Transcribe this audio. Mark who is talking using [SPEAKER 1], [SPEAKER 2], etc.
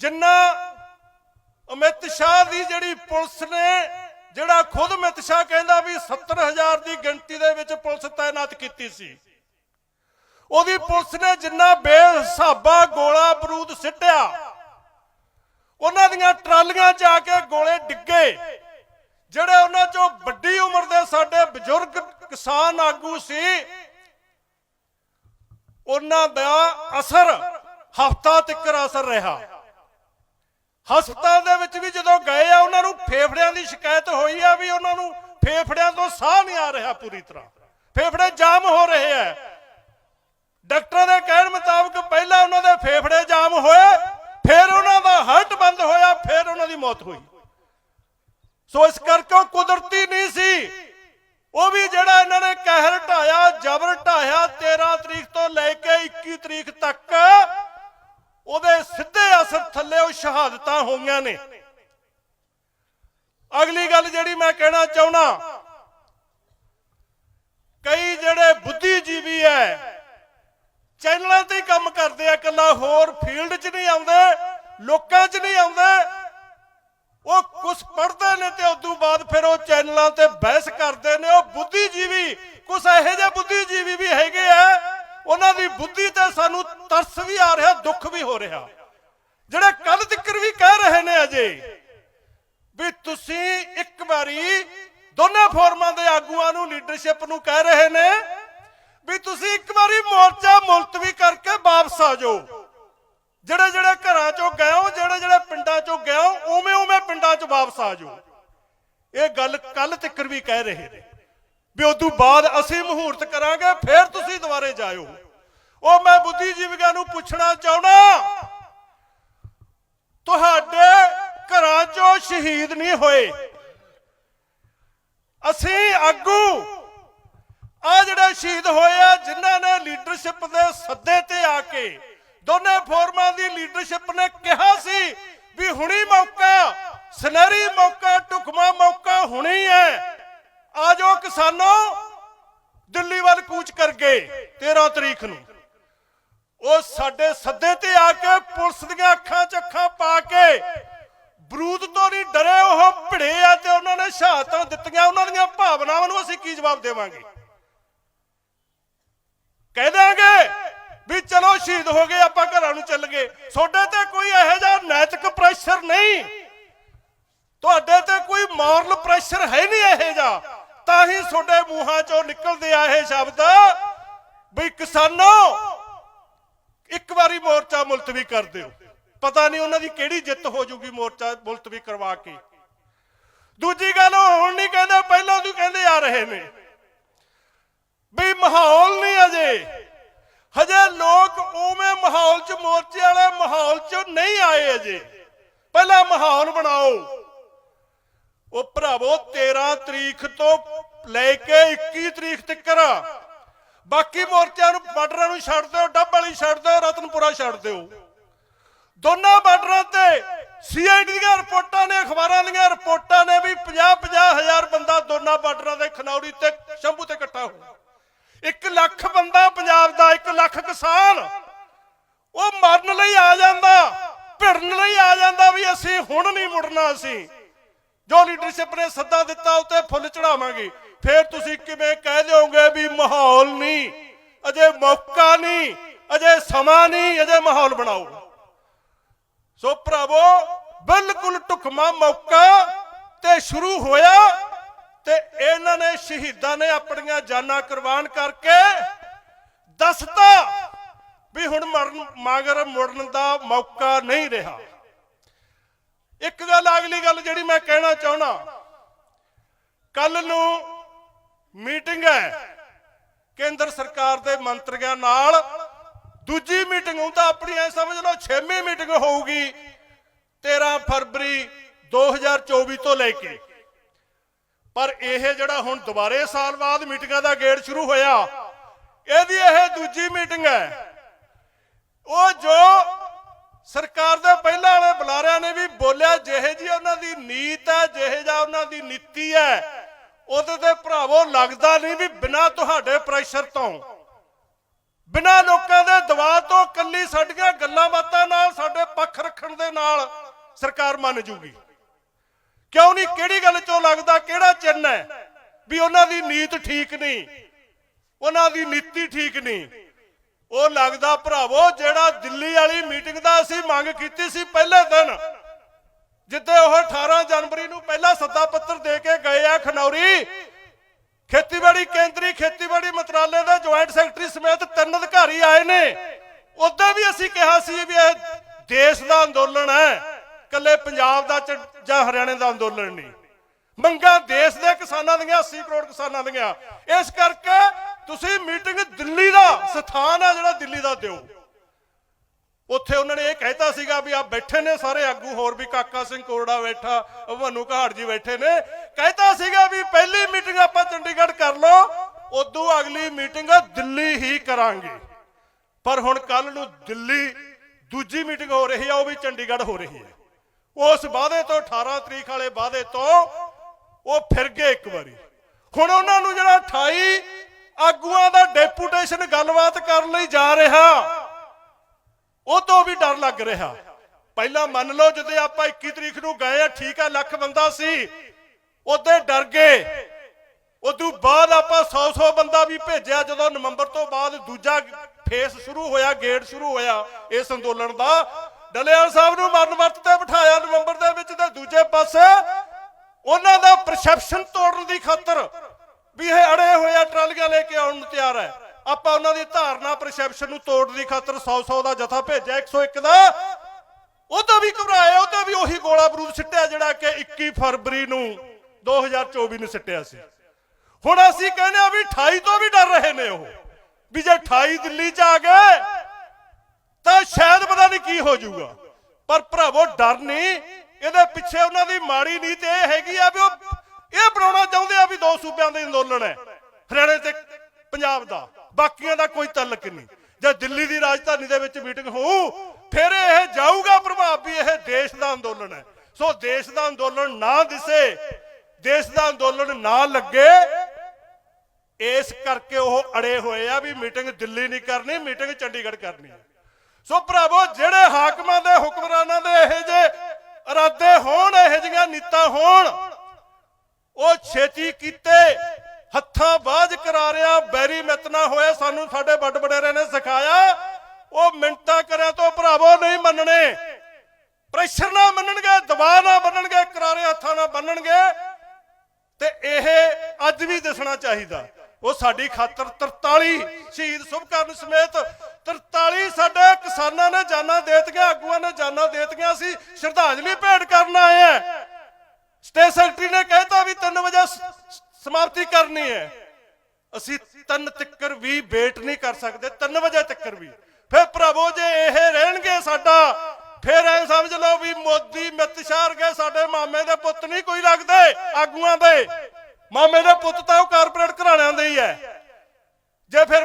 [SPEAKER 1] ਜਿੰਨਾ ਅਮਿਤ ਸ਼ਾਹ ਦੀ ਜਿਹੜੀ ਪੁਲਿਸ ਨੇ, ਜਿਹੜਾ ਖੁਦ ਅਮਿਤ ਸ਼ਾਹ ਕਹਿੰਦਾ ਵੀ 70000 ਦੀ ਗਿਣਤੀ ਦੇ ਵਿੱਚ ਪੁਲਿਸ ਤਾਇਨਾਤ ਕੀਤੀ ਸੀ। ਉਹਦੀ ਪੁਲਿਸ ਨੇ ਜਿੰਨਾ ਬੇਹਿਸਾਬਾ ਗੋਲਾ ਬਰੂਦ ਸਿੱਟਿਆ, ਉਹਨਾਂ ਦੀਆਂ ਟਰਾਲੀਆਂ 'ਚ ਆ ਕੇ ਗੋਲੇ ਡਿੱਗੇ, ਜਿਹੜੇ ਉਹਨਾਂ 'ਚੋਂ ਵੱਡੀ ਉਮਰ ਦੇ ਸਾਡੇ ਬਜ਼ੁਰਗ ਕਿਸਾਨ ਆਗੂ ਸੀ, ਉਹਨਾਂ ਦਾ ਅਸਰ ਹਫਤਾ ਤੱਕ ਅਸਰ ਰਿਹਾ। ਹਸਪਤਾਲ ਦੇ ਵਿੱਚ ਵੀ ਜਦੋਂ ਗਏ ਆ, ਉਹਨਾਂ ਨੂੰ ਫੇਫੜਿਆਂ ਦੀ ਸ਼ਿਕਾਇਤ ਹੋਈ ਆ ਵੀ ਉਹਨਾਂ ਨੂੰ ਫੇਫੜਿਆਂ ਤੋਂ ਸਾਹ ਨਹੀਂ ਆ ਰਿਹਾ ਪੂਰੀ ਤਰ੍ਹਾਂ। ਫੇਫੜੇ ਜਾਮ ਹੋ ਰਹੇ ਆ। ਡਾਕਟਰਾਂ ਦੇ ਕਹਿਣ ਮੁਤਾਬਕ ਪਹਿਲਾਂ ਉਹਨਾਂ ਦੇ ਫੇਫੜੇ ਜਾਮ ਹੋਏ, ਫਿਰ ਉਹਨਾਂ ਦਾ ਹਾਰਟ ਬੰਦ ਹੋਇਆ, ਫਿਰ ਉਹਨਾਂ ਦੀ ਮੌਤ ਹੋਈ। ਸੋ ਇਸ ਕਰਕੇ ਉਹ ਕੁਦਰਤੀ ਨਹੀਂ ਸੀ। ਉਹ ਵੀ ਜਿਹੜਾ ਇਹਨਾਂ ਨੇ ਕਹਿਰ ਢਾਇਆ, ਜ਼ਬਰ ਢਾਇਆ 13 ਤਰੀਕ ਤੋਂ ਲੈ ਕੇ 21 ਤਰੀਕ ਤੱਕ ਉਹਦੇ ਸਿੱਧੇ ਅਸਰ ਥੱਲੇ ਉਹ ਸ਼ਹਾਦਤਾਂ ਹੋਈਆਂ ਨੇ। ਅਗਲੀ ਗੱਲ ਜਿਹੜੀ ਮੈਂ ਕਹਿਣਾ ਚਾਹੁੰਦਾ ਕਈ ਜਿਹੜੇ ਬੁੱਧੀਜੀਵੀ ਐ, ਚੈਨਲਾਂ ਤੇ ਕੰਮ ਕਰਦੇ ਆ, ਇਕੱਲਾ ਹੋਰ ਫੀਲਡ 'ਚ ਨਹੀਂ ਆਉਂਦੇ, ਲੋਕਾਂ 'ਚ ਨਹੀਂ ਆਉਂਦੇ। ਉਹ ਕੁਝ ਪੜ੍ਹਦੇ ਨੇ ਤੇ ਉਦੋਂ ਬਾਅਦ ਫਿਰ ਉਹ ਚੈਨਲਾਂ ਤੇ ਬਹਿਸ ਕਰਦੇ ਨੇ। ਉਹ ਬੁੱਧੀਜੀਵੀ ਕੁਝ ਇਹੋ ਜਿਹੇ ਬੁੱਧੀਜੀਵੀ ਵੀ ਹੈਗੇ ਆ ਉਹਨਾਂ ਦੀ ਬੁੱਧੀ ਤੇ ਸਾਨੂੰ ਤਰਸ ਵੀ ਆ ਰਿਹਾ, ਦੁੱਖ ਵੀ ਹੋ ਰਿਹਾ। ਜਿਹੜੇ ਕੱਲ ਤੱਕਰ ਵੀ ਕਹਿ ਰਹੇ ਨੇ ਅਜੇ ਵੀ ਤੁਸੀਂ ਇੱਕ ਵਾਰੀ ਦੋਨੇ ਫੋਰਮਾਂ ਦੇ ਆਗੂਆਂ ਨੂੰ, ਲੀਡਰਸ਼ਿਪ ਨੂੰ ਕਹਿ ਰਹੇ ਨੇ ਵੀ ਤੁਸੀਂ ਇੱਕ ਵਾਰੀ ਮੋਰਚਾ ਮੁਲਤਵੀ ਕਰਕੇ ਵਾਪਸ ਆ ਜਾਓ। ਜਿਹੜੇ ਜਿਹੜੇ ਘਰਾਂ ਚੋਂ ਗਏ ਹੋ, ਜਿਹੜੇ ਜਿਹੜੇ ਪਿੰਡਾਂ ਚੋਂ ਗਏ ਹੋ, ਉਵੇਂ ਉਵੇਂ ਪਿੰਡਾਂ 'ਚ ਵਾਪਸ ਆ ਜਾਓ। ਇਹ ਗੱਲ ਕੱਲ ਤੱਕਰ ਵੀ ਕਹਿ ਰਹੇ ਨੇ। ਵੀ ਉਦੋਂ ਬਾਅਦ ਅਸੀਂ ਮਹੂਰਤ ਕਰਾਂਗੇ, ਫਿਰ ਤੁਸੀਂ ਦੁਬਾਰੇ ਜਾਇਓ। ਉਹ ਮੈਂ ਬੁੱਧੀਜੀਵੀਆਂ ਨੂੰ ਪੁੱਛਣਾ ਚਾਹੁੰਦਾ, ਤੁਹਾਡੇ ਘਰਾਂ 'ਚੋਂ ਸ਼ਹੀਦ ਨਹੀਂ ਹੋਏ। ਅਸੀਂ ਆਗੂ ਆ ਜਿਹੜੇ ਸ਼ਹੀਦ ਹੋਏ ਆ, ਜਿਨ੍ਹਾਂ ਨੇ ਲੀਡਰਸ਼ਿਪ ਦੇ ਸੱਦੇ ਤੇ ਆ ਕੇ ਦੋਨੇ ਫੋਰਮਾਂ ਦੀ ਲੀਡਰਸ਼ਿਪ ਨੇ ਕਿਹਾ ਸੀ ਵੀ ਹੁਣੀ ਮੌਕਾ, ਸੁਨਹਿਰੀ ਮੌਕਾ ਢੁਕਮਾ ਮੌਕਾ ਹੁਣੀ ਹੈ। ਆ ਜਾਓ ਕਿਸਾਨੋ, ਦਿੱਲੀ ਵੱਲ ਕੂਚ ਕਰ ਗਏ 13 ਤਰੀਕ ਨੂੰ। ਉਹ ਸਾਡੇ ਸੱਦੇ ਤੇ ਆ ਕੇ ਪੁਲਿਸ ਦੀਆਂ ਅੱਖਾਂ 'ਚ ਅੱਖਾਂ ਪਾ ਕੇ ਬਰੂਦ ਤੋਂ ਨਹੀਂ ਡਰੇ, ਉਹ ਭਿੜੇ ਆ ਤੇ ਉਹਨਾਂ ਨੇ ਸ਼ਹਾਦਤਾਂ ਦਿੱਤੀਆਂ। ਉਹਨਾਂ ਦੀਆਂ ਭਾਵਨਾਵਾਂ ਨੂੰ ਅਸੀਂ ਕੀ ਜਵਾਬ ਦੇਵਾਂਗੇ? ਕਹਿ ਦਾਂਗੇ ਵੀ ਚਲੋ ਸ਼ਹੀਦ ਹੋ ਗਏ, ਆਪਾਂ ਘਰਾਂ ਨੂੰ ਚੱਲ ਗਏ। ਤੁਹਾਡੇ ਤੇ ਕੋਈ ਇਹੋ ਜਿਹਾ ਨੈਤਿਕ ਪ੍ਰੈਸ਼ਰ ਨਹੀਂ। ਤੁਹਾਡੇ ਤੇ ਕੋਈ ਮੋਰਲ ਪ੍ਰੈਸ਼ਰ ਹੈ ਨਹੀਂ ਇਹੋ ਜਿਹਾ। ਤਾਂ ਹੀ ਤੁਹਾਡੇ ਮੂੰਹਾਂ ਚੋਂ ਨਿਕਲਦੇ ਆ ਇਹ ਸ਼ਬਦ ਵੀ ਕਿਸਾਨੋ, ਇੱਕ ਵਾਰੀ ਮੋਰਚਾ ਮੁਲਤਵੀ ਕਰ ਦਿਓ। ਪਤਾ ਨਹੀਂ ਉਹਨਾਂ ਦੀ ਕਿਹੜੀ ਜਿੱਤ ਹੋ ਜੂਗੀ ਮੋਰਚਾ ਮੁਲਤਵੀ ਕਰਵਾ ਕੇ। ਦੂਜੀ ਗੱਲ ਉਹ ਹੁਣ ਨਹੀਂ ਕਹਿੰਦੇ, ਪਹਿਲਾਂ ਤੋਂ ਕਹਿੰਦੇ ਆ ਰਹੇ ਨੇ। ਵੀ ਮਾਹੌਲ ਨਹੀਂ ਅਜੇ। ਹਜੇ ਲੋਕ ਉਵੇਂ ਮਾਹੌਲ 'ਚ ਮੋਰਚੇ ਵਾਲੇ ਮਾਹੌਲ 'ਚ ਨਹੀਂ ਆਏ ਅਜੇ। ਪਹਿਲਾਂ ਮਾਹੌਲ ਬਣਾਓ। ਉਹ ਭਰਾਵੋ 13 ਤਰੀਕ ਤੋਂ ਲੈ ਕੇ 21 ਤਰੀਕ ਤੱਕ ਬਾਕੀ ਮੋਰਚਿਆਂ ਨੂੰ, ਬਾਰਡਰਾਂ ਨੂੰ ਛੱਡ ਦਿਓ, ਡੱਬ ਵਾਲੀ ਛੱਡ ਦਿਓ, ਰਤਨਪੁਰਾ ਛੱਡ ਦਿਓ। ਦੋਨਾਂ ਬਾਰਡਰਾਂ ਤੇ ਸੀਆਈਡੀ ਦੀਆਂ ਰਿਪੋਰਟਾਂ ਨੇ, ਅਖਬਾਰਾਂ ਦੀਆਂ ਰਿਪੋਰਟਾਂ ਨੇ ਵੀ 50 50 ਹਜ਼ਾਰ ਬੰਦਾ ਦੋਨਾਂ ਬਾਰਡਰਾਂ ਦੇ ਖਨੌਰੀ ਤੇ ਸ਼ੰਭੂ ਤੇ ਇਕੱਠਾ ਹੋਇਆ 1 ਲੱਖ ਬੰਦਾ ਪੰਜਾਬ ਦਾ 1 ਲੱਖ ਕਿਸਾਨ। ਉਹ ਮਰਨ ਲਈ ਆ ਜਾਂਦਾ, ਭਿੜਨ ਲਈ ਆ ਜਾਂਦਾ ਵੀ ਅਸੀਂ ਹੁਣ ਨਹੀਂ ਮੁੜਨਾ ਅਸੀਂ। ਜੋ ਲੀਡਰਸ਼ਿਪ ਨੇ ਸੱਦਾ ਦਿੱਤਾ ਉੱਤੇ ਫੁੱਲ ਚੜਾਵਾਂਗੇ ਫਿਰ ਤੁਸੀਂ ਕਿਵੇਂ ਕਹਿ ਦਿਓਗੇ ਵੀ ਮਾਹੌਲ ਨਹੀਂ? ਅਜੇ ਮੌਕਾ ਨਹੀਂ, ਅਜੇ ਸਮਾਂ ਨਹੀਂ, ਅਜੇ ਮਾਹੌਲ ਬਣਾਓ। ਸੋ ਭਰਾਵੋ, ਬਿਲਕੁਲ ਢੁਕਮਾ ਮੌਕਾ ਤੇ ਸ਼ੁਰੂ ਹੋਇਆ ਤੇ ਇਹਨਾਂ ਨੇ ਸ਼ਹੀਦਾਂ ਨੇ ਆਪਣੀਆਂ ਜਾਨਾਂ ਕੁਰਬਾਨ ਕਰਕੇ ਦੱਸਤਾ ਵੀ ਹੁਣ ਮਰਨ ਮਗਰ ਮੁੜਨ ਦਾ ਮੌਕਾ ਨਹੀਂ ਰਿਹਾ। ਇੱਕ ਗੱਲ ਅਗਲੀ ਗੱਲ ਜਿਹੜੀ ਮੈਂ ਕਹਿਣਾ ਚਾਹਣਾ ਕੱਲ ਨੂੰ ਮੀਟਿੰਗ ਹੈ, ਕੇਂਦਰ ਸਰਕਾਰ ਦੇ ਮੰਤਰੀਆਂ ਨਾਲ। ਦੂਜੀ ਮੀਟਿੰਗ ਹੁੰਦਾ, ਆਪਣੀ ਐ ਸਮਝ ਲਓ 6ਵੀਂ ਮੀਟਿੰਗ ਹੋਊਗੀ 13 ਫਰਵਰੀ 2024 ਤੋਂ ਲੈ ਕੇ। ਪਰ ਇਹ ਜਿਹੜਾ ਹੁਣ ਦੁਬਾਰੇ ਸਾਲ ਬਾਅਦ ਮੀਟਿੰਗਾਂ ਦਾ ਗੇੜ ਸ਼ੁਰੂ ਹੋਇਆ, ਇਹਦੀ ਇਹ ਦੂਜੀ ਮੀਟਿੰਗ ਹੈ। ਉਹ ਜੋ ਸਰਕਾਰ ਦੇ ਪਹਿਲਾਂ ਵਾਲੇ ਬੁਲਾਰਿਆਂ ਨੇ ਵੀ ਬੋਲਿਆ, ਜਿਹੇ ਜੀ ਉਹਨਾਂ ਦੀ ਨੀਤ ਹੈ, ਜਿਹੇ ਜਾ ਉਹਨਾਂ ਦੀ ਨੀਤੀ ਹੈ, ਉਹਦੇ ਤੇ ਭਰਾਵੋ ਲੱਗਦਾ ਨਹੀਂ ਵੀ ਬਿਨਾਂ ਤੁਹਾਡੇ ਪ੍ਰੈਸ਼ਰ ਤੋਂ। ਬਿਨਾਂ ਲੋਕਾਂ ਦੇ ਦਬਾਅ ਤੋਂ ਕੱਲੀ ਸਾਡੀਆਂ ਗੱਲਾਂ ਬਾਤਾਂ ਨਾਲ, ਸਾਡੇ ਪੱਖ ਰੱਖਣ ਦੇ ਨਾਲ ਸਰਕਾਰ ਮੰਨ ਜੂਗੀ। ਕਿਉਂ ਨਹੀਂ? ਕਿਹੜੀ ਗੱਲ ਚੋਂ ਲੱਗਦਾ, ਕਿਹੜਾ ਚਿੰਨ ਹੈ ਵੀ ਉਹਨਾਂ ਦੀ ਨੀਤ ਠੀਕ ਨਹੀਂ? ਉਹਨਾਂ ਦੀ ਨੀਤੀ ਠੀਕ ਨਹੀਂ। ਉਹ ਲੱਗਦਾ ਭਰਾਵੋ, ਜਿਹੜਾ ਦਿੱਲੀ ਵਾਲੀ ਮੀਟਿੰਗ ਦਾ ਅਸੀਂ ਮੰਗ ਕੀਤੀ ਸੀ ਪਹਿਲੇ ਦਿਨ ਜਿੱਦੇ ਉਹ 18 ਜਨਵਰੀ ਨੂੰ ਪਹਿਲਾ ਸੱਦਾ ਪੱਤਰ ਦੇ ਕੇ ਗਏ ਆ ਖਨੌਰੀ ਖੇਤੀਬਾੜੀ ਕੇਂਦਰੀ ਖੇਤੀਬਾੜੀ ਮੰਤਰਾਲੇ ਦੇ ਜੁਆਇੰਟ ਸੈਕਟਰੀ ਸਮੇਤ ਤਿੰਨ ਅਧਿਕਾਰੀ ਆਏ ਨੇ। ਉਦੋਂ ਵੀ ਅਸੀਂ ਕਿਹਾ ਸੀ ਵੀ ਇਹ ਦੇਸ਼ ਦਾ ਅੰਦੋਲਨ ਹੈ। ਕੱਲੇ ਪੰਜਾਬ ਦਾ ਜਾਂ ਹਰਿਆਣੇ ਦਾ ਅੰਦੋਲਨ ਨਹੀਂ। ਮੰਗਾਂ ਦੇਸ਼ ਦੇ ਕਿਸਾਨਾਂ ਦੀਆਂ 80 ਕਰੋੜ ਕਿਸਾਨਾਂ ਦੀਆਂ। ਇਸ ਕਰਕੇ ਤੁਸੀਂ ਮੀਟਿੰਗ ਦਿੱਲੀ ਦਾ ਸਥਾਨ ਹੈ ਜਿਹੜਾ ਦਿੱਲੀ ਦਾ ਦਿਓ। ਉੱਥੇ ਉਹਨਾਂ ਨੇ ਇਹ ਕਹਿਤਾ ਸੀਗਾ ਵੀ ਆ ਬੈਠੇ ਨੇ ਸਾਰੇ, ਆਗੂ ਹੋਰ ਵੀ ਕਾਕਾ ਸਿੰਘ ਕੋਰੜਾ ਬੈਠਾ ਭਵਨੂ ਘਾੜ ਜੀ ਬੈਠੇ ਨੇ। ਕਹਿਤਾ ਸੀਗਾ ਵੀ ਪਹਿਲੀ ਮੀਟਿੰਗ ਆਪਾਂ ਚੰਡੀਗੜ੍ਹ ਕਰ ਲਓ। ਉਦੋਂ ਅਗਲੀ ਮੀਟਿੰਗ ਦਿੱਲੀ ਹੀ ਕਰਾਂਗੇ। ਪਰ ਹੁਣ ਕੱਲ ਨੂੰ ਦਿੱਲੀ ਦੂਜੀ ਮੀਟਿੰਗ ਹੋ ਰਹੀ ਆ, ਉਹ ਵੀ ਚੰਡੀਗੜ੍ਹ ਹੋ ਰਹੀ ਹੈ ਉਸ ਵਾਅਦੇ ਤੋਂ 18 ਤਰੀਕ ਵਾਲੇ ਵਾਅਦੇ ਤੋਂ ਉਹ ਫਿਰ ਗਏ ਇੱਕ ਵਾਰੀ। ਹੁਣ ਉਹਨਾਂ ਨੂੰ ਜਿਹੜਾ 28 ਆਗੂਆਂ ਦਾ ਡੈਪੂਟੇਸ਼ਨ ਗੱਲਬਾਤ ਕਰਨ ਲਈ ਜਾ ਰਿਹਾ, ਉਹ ਤੋਂ ਵੀ ਡਰ ਲੱਗ ਰਿਹਾ। ਪਹਿਲਾਂ ਮੰਨ ਲਓ, ਜਦੋਂ ਆਪਾਂ 21 ਤਰੀਕ ਨੂੰ ਗਏ ਆ, ਠੀਕ ਆ, ਲੱਖ ਬੰਦਾ ਸੀ, ਉਹਦੇ ਡਰ ਗਏ। ਉਦੋਂ ਬਾਅਦ ਆਪਾਂ 100-100 ਬੰਦਾ ਵੀ ਭੇਜਿਆ, ਜਦੋਂ ਨਵੰਬਰ ਤੋਂ ਬਾਅਦ ਦੂਜਾ ਫੇਸ ਸ਼ੁਰੂ ਹੋਇਆ ਗੇੜ ਸ਼ੁਰੂ ਹੋਇਆ, ਇਸ ਅੰਦੋਲਨ ਦਾ। ਡਲਿਆਲ ਸਾਹਿਬ ਨੂੰ ਮਰਨ ਵਰਤ ਤੇ ਬਿਠਾਇਆ ਨਵੰਬਰ ਦੇ ਵਿੱਚ ਤੇ ਦੂਜੇ ਪਾਸੇ ਉਹਨਾਂ ਦਾ ਪਰਸੈਪਸ਼ਨ ਤੋੜਨ ਦੀ ਖਾਤਰ ਵੀ ਇਹ ਅੜੇ ਹੋਏ ਆ, ਟਰਾਲੀਆਂ ਲੈ ਕੇ ਆਉਣ ਨੂੰ ਤਿਆਰ ਹੈ। ਆਪਾਂ ਉਹਨਾਂ ਦੀ ਧਾਰਨਾ ਪਰਸੈਪਸ਼ਨ ਨੂੰ ਤੋੜਨ ਦੀ ਖਾਤਰ 100-100 ਦਾ ਜਥਾ ਭੇਜਿਆ 101 ਦਾ। ਉਹ ਵੀ ਘਬਰਾਏ ਉਹਦਾ ਵੀ ਉਹੀ ਗੋਲਾ ਬਰੂਦ ਸਿੱਟਿਆ ਜਿਹੜਾ ਕਿ 21 ਫਰਵਰੀ ਨੂੰ 2024 ਨੂੰ ਸਿੱਟਿਆ ਸੀ। ਹੁਣ ਅਸੀਂ ਕਹਿੰਦੇ ਆ ਵੀ 28 ਤੋਂ ਵੀ ਡਰ ਰਹੇ ਨੇ ਉਹ। ਵੀ ਜੇ 28 ਦਿੱਲੀ ਚ ਆ ਗਏ, ਤਾਂ ਸ਼ਾਇਦ ਪਤਾ ਨਹੀਂ ਕੀ ਹੋ ਜਾਊਗਾ। ਪਰ ਭਰਾਵੋ, ਡਰ ਨਹੀਂ। ਇਹਦੇ ਪਿੱਛੇ ਉਹਨਾਂ ਦੀ ਮਾੜੀ ਨੀਤ ਇਹ ਹੈਗੀ ਆ ਵੀ ਉਹ ਇਹ ਬਣਾਉਣਾ ਚਾਹੁੰਦੇ ਆ ਵੀ ਦੋ ਸੂਬਿਆਂ ਦੇ ਅੰਦੋਲਨ ਹੈ, ਹਰਿਆਣੇ ਤੇ ਪੰਜਾਬ ਦਾ। ਬਾਕੀਆਂ ਦਾ ਕੋਈ ਤਲਕ ਨਹੀਂ। ਜੇ ਦਿੱਲੀ ਦੀ ਰਾਜਧਾਨੀ ਦੇ ਵਿੱਚ ਮੀਟਿੰਗ ਹੋਊ, ਫਿਰ ਇਹ ਜਾਊਗਾ ਪ੍ਰਭਾਵ ਵੀ ਇਹ ਦੇਸ਼ ਦਾ ਅੰਦੋਲਨ ਹੈ। ਸੋ ਦੇਸ਼ ਦਾ ਅੰਦੋਲਨ ਨਾ ਦਿਸੇ, ਦੇਸ਼ ਦਾ ਅੰਦੋਲਨ ਨਾ ਲੱਗੇ ਇਸ ਕਰਕੇ ਉਹ ਅੜੇ ਹੋਏ ਆ ਵੀ ਮੀਟਿੰਗ ਦਿੱਲੀ ਨਹੀਂ ਕਰਨੀ, ਮੀਟਿੰਗ ਚੰਡੀਗੜ੍ਹ ਕਰਨੀ ਹੈ ਸੋ ਭਰਾਵੋ, ਜਿਹੜੇ ਹਾਕਮਾਂ ਦੇ, ਹੁਕਮਰਾਨਾਂ ਦੇ ਇਹ ਜੇ ਇਰਾਦੇ ਹੋਣ, ਇਹ ਜਿਹੀਆਂ ਨੀਤਾਂ ਹੋਣ, ਉਹ ਛੇਤੀ ਕੀਤੇ, ਹੱਥਾਂ ਬਾਝ ਕਰਾਰਿਆ ਬੈਰੀ ਮਿਤਨਾ ਹੋਏ ਸਾਨੂੰ ਸਾਡੇ ਵੱਡ ਵਡੇਰੇ ਨੇ ਸਿਖਾਇਆ ਉਹ ਮਿੰਟਾਂ ਕਰਿਆ ਤੋਂ ਭਰਾਵੋ ਨਹੀਂ ਮੰਨਣੇ ਪ੍ਰੈਸ਼ਰ ਨਾ ਮੰਨਣਗੇ ਦਬਾਅ ਨਾ ਮੰਨਣਗੇ ਕਰਾਰੇ ਹੱਥਾਂ ਨਾਲ ਬੰਨਣਗੇ ਤੇ ਇਹ ਅੱਜ ਵੀ ਦੱਸਣਾ ਚਾਹੀਦਾ ਉਹ ਸਾਡੀ ਖਾਤਰ 43 ਸ਼ਹੀਦ ਸੁਭਕਰਨ ਸਮੇਤ 43 ਸਾਡੇ ਕਿਸਾਨਾਂ ਨੇ ਜਾਨਾਂ ਦੇ ਆਗੂਆਂ ਨੇ ਜਾਨਾਂ ਦੇ ਦਿੱਤੀਆਂ ਸ਼ਰਧਾਂਜਲੀ ਭੇਟ ਕਰਨ ਆਏ ਆ। ਸਟੇਟ ਸੈਕਟਰੀ ਨੇ ਕਹਿਤਾ ਵੀ 3 ਵਜੇ ਸਮਾਪਤੀ ਕਰਨੀ ਹੈ। ਅਸੀਂ ਤਿੰਨ ਤਿੱਕਰ ਵੀ ਵੇਟ ਨਹੀਂ ਕਰ ਸਕਦੇ 3 ਵਜੇ ਤਿੱਕਰ ਵੀ। ਫਿਰ ਭਰਾਵੋ, ਜੇ ਇਹ ਰਹਿਣਗੇ ਸਾਡਾ, ਫਿਰ ਐ ਸਮਝ ਲਓ ਵੀ ਮੋਦੀ ਮਿੱਤਸ਼ਾਰ ਗਏ ਸਾਡੇ ਮਾਮੇ ਦੇ ਪੁੱਤ ਨਹੀਂ ਕੋਈ ਲੱਗਦੇ, ਆਗੂਆਂ ਦੇ। ਮਾਮੇ ਦੇ ਪੁੱਤ ਤਾਂ ਉਹ ਕਾਰਪੋਰੇਟ ਘਰਾਣਿਆਂ ਦੇ ਹੀ ਹੈ। ਜੇ ਫਿਰ